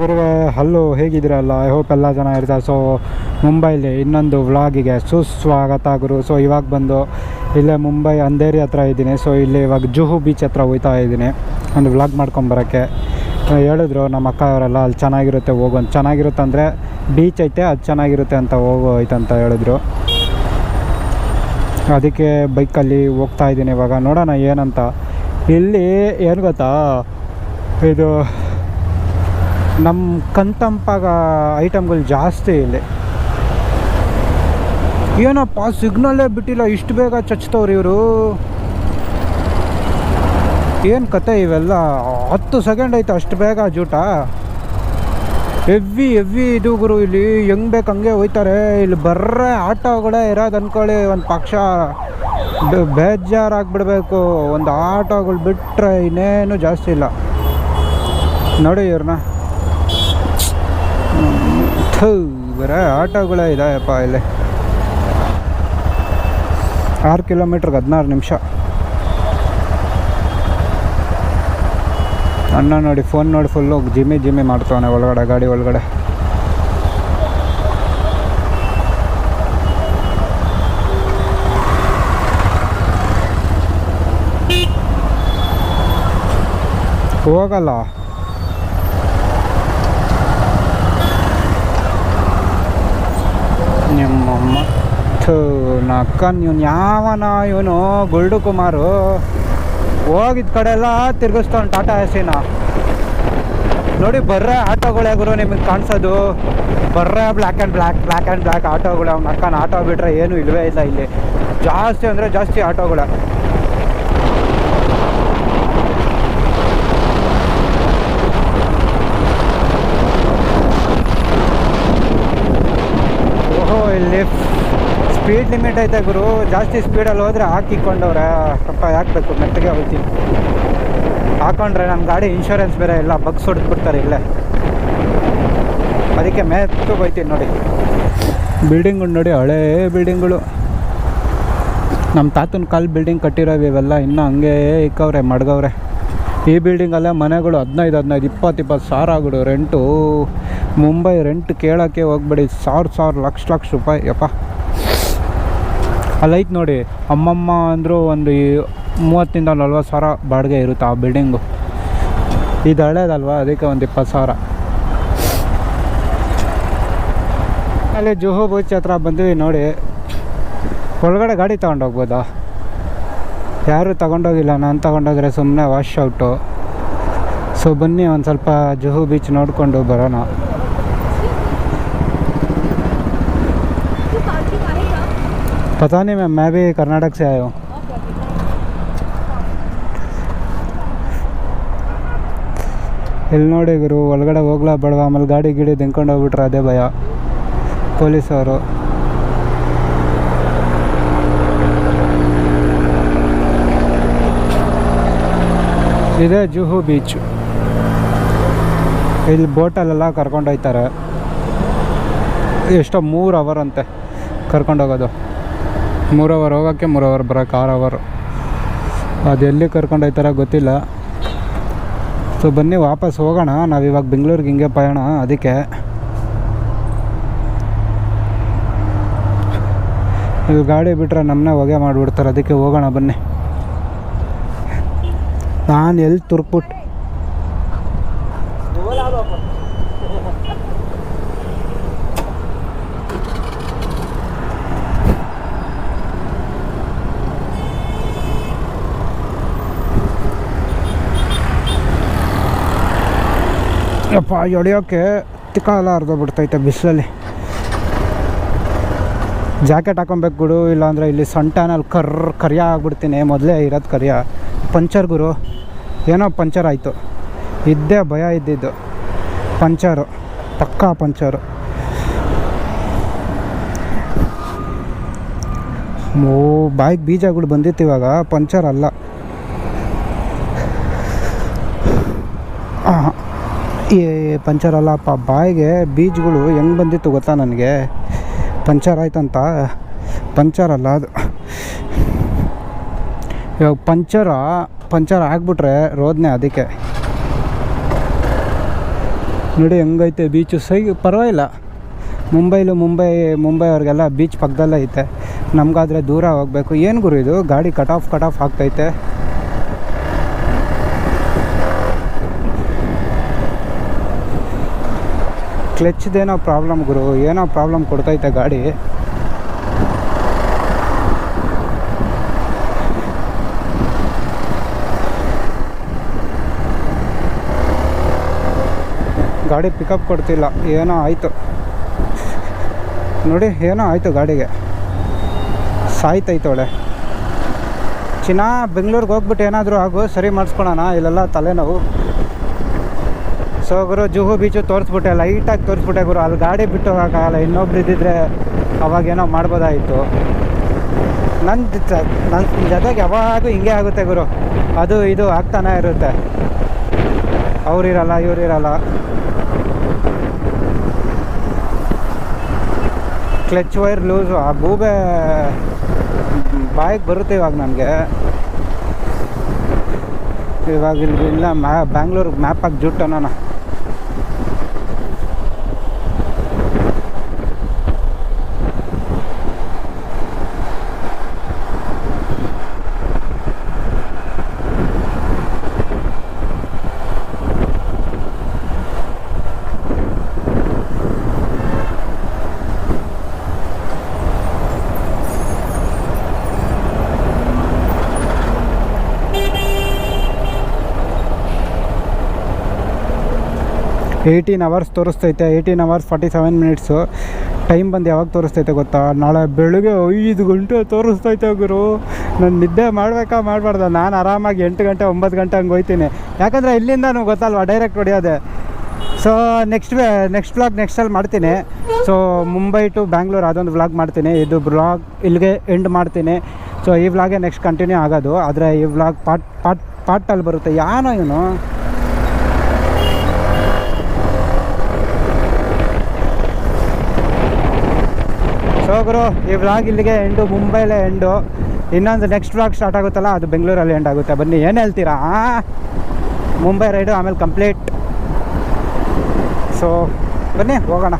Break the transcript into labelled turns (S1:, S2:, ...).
S1: ಗುರುವೆ hello, ಹೇಗಿದ್ದೀರಲ್ಲ? I hope ಎಲ್ಲ ಜನ ಇರ್ತಾರೆ. ಸೊ ಮುಂಬೈಲಿ ಇನ್ನೊಂದು ವ್ಲಾಗಿಗೆ ಸುಸ್ವಾಗತ ಗುರು. ಸೊ ಇವಾಗ ಬಂದು ಇಲ್ಲೇ ಮುಂಬೈ ಅಂಧೇರಿ ಹತ್ರ ಇದ್ದೀನಿ. ಸೊ ಇಲ್ಲಿ ಇವಾಗ ಜುಹು ಬೀಚ್ ಹತ್ರ ಹೋಗ್ತಾ ಇದ್ದೀನಿ. ಒಂದು ವ್ಲಾಗ್ ಮಾಡ್ಕೊಂಬರೋಕ್ಕೆ ಹೇಳಿದ್ರು ನಮ್ಮ ಅಕ್ಕ ಅವರೆಲ್ಲ, ಅಲ್ಲಿ ಚೆನ್ನಾಗಿರುತ್ತೆ, ಹೋಗು ಚೆನ್ನಾಗಿರುತ್ತೆ ಅಂದರೆ ಬೀಚ್ ಐತೆ, ಅದು ಚೆನ್ನಾಗಿರುತ್ತೆ ಅಂತ ಹೋಗೋ ಐತೆ ಅಂತ ಹೇಳಿದ್ರು. ಅದಕ್ಕೆ ಬೈಕಲ್ಲಿ ಹೋಗ್ತಾ ಇದ್ದೀನಿ ಇವಾಗ. ನೋಡೋಣ ಏನಂತ. ಇಲ್ಲಿ ಏನು ಗೊತ್ತಾ? ಇದು ನಮ್ಮ ಕಣ್ತಂಪಾಗ ಐಟಮ್ಗಳು ಜಾಸ್ತಿ ಇಲ್ಲಿ. ಏನಪ್ಪ, ಸಿಗ್ನಲ್ಲೇ ಬಿಟ್ಟಿಲ್ಲ, ಇಷ್ಟು ಬೇಗ ಚಚ್ತವ್ರು ಇವರು. ಏನು ಕತೆ ಇವೆಲ್ಲ? ಹತ್ತು ಸೆಕೆಂಡ್ ಐತೆ ಅಷ್ಟು ಬೇಗ ಜೂಟ. ಎವ್ವಿ ಎವ್ವಿ ಇದು ಗುರು ಇಲ್ಲಿ, ಹೆಂಗ್ ಬೇಕು ಹಂಗೆ ಹೋಯ್ತಾರೆ. ಇಲ್ಲಿ ಬರ್ರೆ ಆಟೋಗಳೇ ಇರೋದು ಅಂದ್ಕೊಳ್ಳಿ ಒಂದು ಪಕ್ಷ ಬೇಜಾರಾಗ್ಬಿಡ್ಬೇಕು. ಒಂದು ಆಟೋಗಳು ಬಿಟ್ಟರೆ ಇನ್ನೇನು ಜಾಸ್ತಿ ಇಲ್ಲ. ನೋಡಿ ಇವ್ರನ್ನ ಬರೇ ಆಟೋಗಳೇ ಇದೆಯಪ್ಪ ಇಲ್ಲಿ. ಆರು ಕಿಲೋಮೀಟ್ರಿಗೆ ಹದಿನಾರು ನಿಮಿಷ. ಅಣ್ಣ ನೋಡಿ ಫೋನ್ ನೋಡಿ ಫುಲ್ಲು ಜಿಮ್ಮಿ ಜಿಮ್ಮಿ ಮಾಡ್ತಾವನೆ ಒಳಗಡೆ, ಗಾಡಿ ಒಳಗಡೆ. ಹೋಗಲ್ಲ. ನಿಮ್ಮಮ್ಮ ಥೂ ನಕ್ಕನ್ ಇವನು ಯಾವನ ಇವನು ಗುಲ್ಡು ಕುಮಾರು ಹೋಗಿದ ಕಡೆ ಎಲ್ಲ ತಿರ್ಗಿಸ್ತಾನೆ ಟಾಟಾ ಎಸಿನ ನೋಡಿ, ಬರ್ರೆ ಆಟೋಗಳೇ ಗುರು ನಿಮಗೆ ಕಾಣಿಸೋದು. ಬರ್ರೆ black and black black and black ಆಟೋಗಳು. ಅವ್ನ ಅಕ್ಕನ ಆಟೋ ಬಿಟ್ರೆ ಏನೂ ಇಲ್ಲವೇ ಇಲ್ಲ ಇಲ್ಲಿ. ಜಾಸ್ತಿ ಅಂದರೆ ಜಾಸ್ತಿ ಆಟೋಗಳೇ. ಇಲ್ಲಿ ಸ್ಪೀಡ್ ಲಿಮಿಟ್ ಐತೆ ಗುರು, ಜಾಸ್ತಿ ಸ್ಪೀಡಲ್ಲಿ ಹೋದರೆ ಹಾಕಿಕೊಂಡವ್ರೆ, ಸ್ವಲ್ಪ ಯಾಕಬೇಕು ಮೆತ್ತಗೆ ಹೋಗ್ತೀನಿ. ಹಾಕೊಂಡ್ರೆ ನಮ್ಮ ಗಾಡಿ ಇನ್ಶೂರೆನ್ಸ್ ಬೇರೆ ಇಲ್ಲ ಬಗ್ಸ್ ಹೊಡೆದ್ಬಿಡ್ತಾರೆ ಇಲ್ಲೇ. ಅದಕ್ಕೆ ಮೆತ್ತು ಹೋಯ್ತೀನಿ ನೋಡಿ. ಬಿಲ್ಡಿಂಗ್ಗಳು ನೋಡಿ, ಹಳೇ ಬಿಲ್ಡಿಂಗ್ಗಳು ನಮ್ಮ ತಾತನ ಕಾಲ್ ಬಿಲ್ಡಿಂಗ್ ಕಟ್ಟಿರೋವು ಇವೆಲ್ಲ ಇನ್ನೂ ಹಂಗೆ ಇಕ್ಕವ್ರೆ, ಮಡ್ಗವ್ರೆ. ಈ ಬಿಲ್ಡಿಂಗಲ್ಲೇ ಮನೆಗಳು ಹದಿನೈದು ಹದಿನೈದು, ಇಪ್ಪತ್ತು ಇಪ್ಪತ್ತು ಸಾವಿರ ಆಗ್ಬಿಡು ರೆಂಟು ಮುಂಬೈ ರೆಂಟ್ ಕೇಳೋಕ್ಕೆ ಹೋಗ್ಬೇಡಿ. ಸಾವಿರ ಸಾವಿರ ಲಕ್ಷ ಲಕ್ಷ ರೂಪಾಯಿ. ಯಪ್ಪ. ಅಲ್ಲೈತೆ ನೋಡಿ, ಅಮ್ಮಮ್ಮ ಅಂದರು ಒಂದು ಮೂವತ್ತಿಂದ ನಲ್ವತ್ತು ಸಾವಿರ ಬಾಡಿಗೆ ಇರುತ್ತೆ ಆ ಬಿಲ್ಡಿಂಗು ಇದು ಹಳೇದಲ್ವಾ? ಅದಕ್ಕೆ ಒಂದು ಇಪ್ಪತ್ತು ಸಾವಿರ. ಅಲ್ಲಿ ಜುಹು ಬೀಚ್ ಹತ್ರ ಬಂದ್ವಿ ನೋಡಿ. ಒಳಗಡೆ ಗಾಡಿ ತೊಗೊಂಡೋಗ್ಬೋದಾ? ಯಾರು ತಗೊಂಡೋಗಿಲ್ಲ. ನಾನು ತಗೊಂಡೋದ್ರೆ ಸುಮ್ಮನೆ ವಾಶ್ ಔಟು ಸೊ ಬನ್ನಿ ಒಂದು ಸ್ವಲ್ಪ ಜುಹು ಬೀಚ್ ನೋಡಿಕೊಂಡು ಬರೋಣ. पता नहीं मैम मैं भी कर्नाटक से आया हूँ ಇಲ್ಲಿ ನೋಡಿ ಗುರು ಒಳಗಡೆ ಹೋಗ್ಲಾ ಬೇಡವಾ ಆಮೇಲೆ ಗಾಡಿ ಗಿಡಿ ದಿಂಕೊಂಡು ಹೋಗ್ಬಿಟ್ರೆ ಅದೇ ಭಯ ಪೊಲೀಸವರು ಇದೇ ಜುಹು ಬೀಚ್ ಇಲ್ಲಿ ಬೋಟಲ್ಲೆಲ್ಲ ಕರ್ಕೊಂಡೋಗ್ತಾರೆ ಎಷ್ಟೋ ಮೂರು ಅವರ್ ಅಂತೆ ಕರ್ಕೊಂಡೋಗೋದು ಮೂರು ಅವರ್ ಹೋಗೋಕ್ಕೆ ಮೂರು ಅವರ್ ಬರೋಕ್ಕೆ ಆರು ಅವರ್ ಅದು ಎಲ್ಲಿ ಕರ್ಕೊಂಡೋಗ್ತಾರ ಗೊತ್ತಿಲ್ಲ. ಸೊ ಬನ್ನಿ ವಾಪಸ್ ಹೋಗೋಣ. ನಾವು ಇವಾಗ ಬೆಂಗಳೂರಿಗೆ ಹಿಂಗೆ ಪಯಣ ಅದಕ್ಕೆ. ಇದು ಗಾಡಿ ಬಿಟ್ಟರೆ ನಮ್ಮನ್ನೇ ಹೊಗೆ ಮಾಡಿಬಿಡ್ತಾರೆ. ಅದಕ್ಕೆ ಹೋಗೋಣ ಬನ್ನಿ. ನಾನು ಎಲ್ಲಿ ತುರ್ಕ್ಬಿಟ್ಟು ಯಪ್ಪ ಎಳಿಯೋಕ್ಕೆ ತಿಕ್ಕಾಲ ಬಿಡ್ತೈತೆ ಬಿಸಿಲಲ್ಲಿ. ಜಾಕೆಟ್ ಹಾಕೊಬೇಕು ಗುಡು ಇಲ್ಲಾಂದರೆ ಇಲ್ಲಿ ಸೊಂಟನಲ್ಲಿ ಕರ್ ಕರಿಯ ಆಗ್ಬಿಡ್ತೀನಿ. ಮೊದಲೇ ಇರೋದು ಕರಿಯ. ಪಂಚರ್ ಗುರು ಏನೋ ಪಂಚರ್ ಆಯಿತು. ಇದ್ದೇ ಭಯ ಇದ್ದಿದ್ದು. ಪಂಚರು ಪಕ್ಕಾ ಪಂಚರು. ಓ ಬಾಯಿಗೆ ಬೀಜಗಳು ಬಂದಿತ್ತು ಇವಾಗ ಪಂಚರ್ ಅಲ್ಲ. ಆ, ಈ ಪಂಚರ್ ಅಲ್ಲಪ್ಪ ಬಾಯಿಗೆ ಬೀಜ್ಗಳು ಹೆಂಗೆ ಬಂದಿತ್ತು ಗೊತ್ತಾ ನನಗೆ? ಪಂಚರ್ ಆಯ್ತಂತ? ಪಂಚರ್ ಅಲ್ಲ ಅದು. ಇವಾಗ ಪಂಚರ, ಪಂಚರ್ ಆಗಿಬಿಟ್ರೆ ರೋದನೆ ಅದಕ್ಕೆ. ನೋಡಿ ಹೆಂಗೈತೆ ಬೀಚು ಸೈ, ಪರವಾಗಿಲ್ಲ. ಮುಂಬೈಲು ಮುಂಬೈ ಮುಂಬೈ ಅವ್ರಿಗೆಲ್ಲ ಬೀಚ್ ಪಕ್ಕದಲ್ಲೇ ಐತೆ. ನಮಗಾದರೆ ದೂರ ಹೋಗಬೇಕು. ಏನು ಗುರು ಇದು? ಗಾಡಿ ಕಟ್ ಆಫ್ ಕಟ್ ಆಫ್ ಆಗ್ತೈತೆ. ಕ್ಲಚ್ದೇನೋ ಪ್ರಾಬ್ಲಮ್ ಗುರು, ಏನೋ ಪ್ರಾಬ್ಲಮ್ ಕೊಡ್ತೈತೆ ಗಾಡಿ. ಗಾಡಿ ಪಿಕಪ್ ಕೊಡ್ತಿಲ್ಲ, ಏನೋ ಆಯಿತು. ನೋಡಿ, ಏನೋ ಆಯಿತು ಗಾಡಿಗೆ. ಸಾಯ್ತೈತವಳೆ ಚಿನ್ನ ಬೆಂಗಳೂರಿಗೆ ಹೋಗ್ಬಿಟ್ಟು ಏನಾದರೂ ಆಗು, ಸರಿ ಮಾಡಿಸ್ಕೊಳೋಣ, ಇಲ್ಲೆಲ್ಲ ತಲೆನೋವು. ಸೊ ಗುರು, ಜುಹು ಬೀಚು ತೋರಿಸ್ಬಿಟ್ಟೆ ಲೈಟಾಗಿ ತೋರಿಸ್ಬಿಟ್ಟೆ ಗುರು. ಅಲ್ಲಿ ಗಾಡಿ ಬಿಟ್ಟು ಹೋಗೋಕ್ಕಾಗಲ್ಲ ಇನ್ನೊಬ್ರು ಇದ್ದಿದ್ರೆ ಅವಾಗೇನೋ ಮಾಡ್ಬೋದಾಯಿತು. ನನ್ನ ನನ್ನ ಜೊತೆಗೆ ಯಾವಾಗೂ ಹಿಂಗೆ ಆಗುತ್ತೆ ಗುರು. ಅದು ಇದು ಆಗ್ತಾನೆ ಇರುತ್ತೆ. ಅವ್ರಿರಲ್ಲ, ಇವ್ರಿರಲ್ಲ. ಕ್ಲಚ್ ವೈರ್ ಲೂಸು, ಆ ಗೂಬೆ ಬಾಯಿಗೆ ಬರುತ್ತೆ ಇವಾಗ ನನಗೆ. ಇವಾಗ ಇಲ್ಲಿ ಇಲ್ಲ ಮ್ಯಾ, ಬ್ಯಾಂಗ್ಳೂರಿಗೆ ಮ್ಯಾಪ್ ಹಾಕಿ ಜುಟ್ಟು ಅನ್ನೋಣ eighteen hours ತೋರಿಸ್ತೈತೆ. Eighteen hours forty seven minutes time ಬಂದು ಯಾವಾಗ ತೋರಿಸ್ತೈತೆ ಗೊತ್ತಾ? ನಾಳೆ ಬೆಳಗ್ಗೆ ಐದು ಗಂಟೆ ತೋರಿಸ್ತೈತೆ ಗುರು. ನಾನು ನಿದ್ದೆ ಮಾಡಬೇಕಾ ಮಾಡಬಾರ್ದ? ನಾನು ಆರಾಮಾಗಿ ಎಂಟು ಗಂಟೆ, ಒಂಬತ್ತು ಗಂಟೆ ಹಂಗೆ ಹೋಯ್ತೀನಿ. ಯಾಕಂದರೆ ಇಲ್ಲಿಂದ ಗೊತ್ತಲ್ವಾ? ಡೈರೆಕ್ಟ್ ಹೊಡೆಯೋದೆ. ಸೊ ನೆಕ್ಸ್ಟ್ ನೆಕ್ಸ್ಟ್ ವ್ಲಾಗ್ ನೆಕ್ಸ್ಟಲ್ಲಿ ಮಾಡ್ತೀನಿ. ಸೊ ಮುಂಬೈ ಟು ಬ್ಯಾಂಗ್ಳೂರ್ ಅದೊಂದು ವ್ಲಾಗ್ ಮಾಡ್ತೀನಿ. ಇದು ಬ್ಲಾಗ್ ಇಲ್ಲಿಗೆ ಎಂಡ್ ಮಾಡ್ತೀನಿ. ಸೊ ಈ ವ್ಲಾಗೆ ನೆಕ್ಸ್ಟ್ ಕಂಟಿನ್ಯೂ ಆಗೋದು. ಆದರೆ ಈ ವ್ಲಾಗ್ ಪಾಟ್ ಪಾಟ್ ಪಾರ್ಟಲ್ಲಿ ಬರುತ್ತೆ. ಯಾನೋ ಇವನು? ಸೊ ಗುರು ಈ ವ್ಲಾಗ್ ಇಲ್ಲಿಗೆ ಎಂಡು ಮುಂಬೈಲೇ ಎಂಡು ಇನ್ನೊಂದು ನೆಕ್ಸ್ಟ್ ವ್ಲಾಗ್ ಸ್ಟಾರ್ಟ್ ಆಗುತ್ತಲ್ಲ, ಅದು ಬೆಂಗಳೂರಲ್ಲಿ ಎಂಡ್ ಆಗುತ್ತೆ. ಬನ್ನಿ, ಏನು ಹೇಳ್ತೀರಾ? ಮುಂಬೈ ರೈಡು ಆಮೇಲೆ ಕಂಪ್ಲೀಟ್ ಸೊ ಬನ್ನಿ, ಹೋಗೋಣ.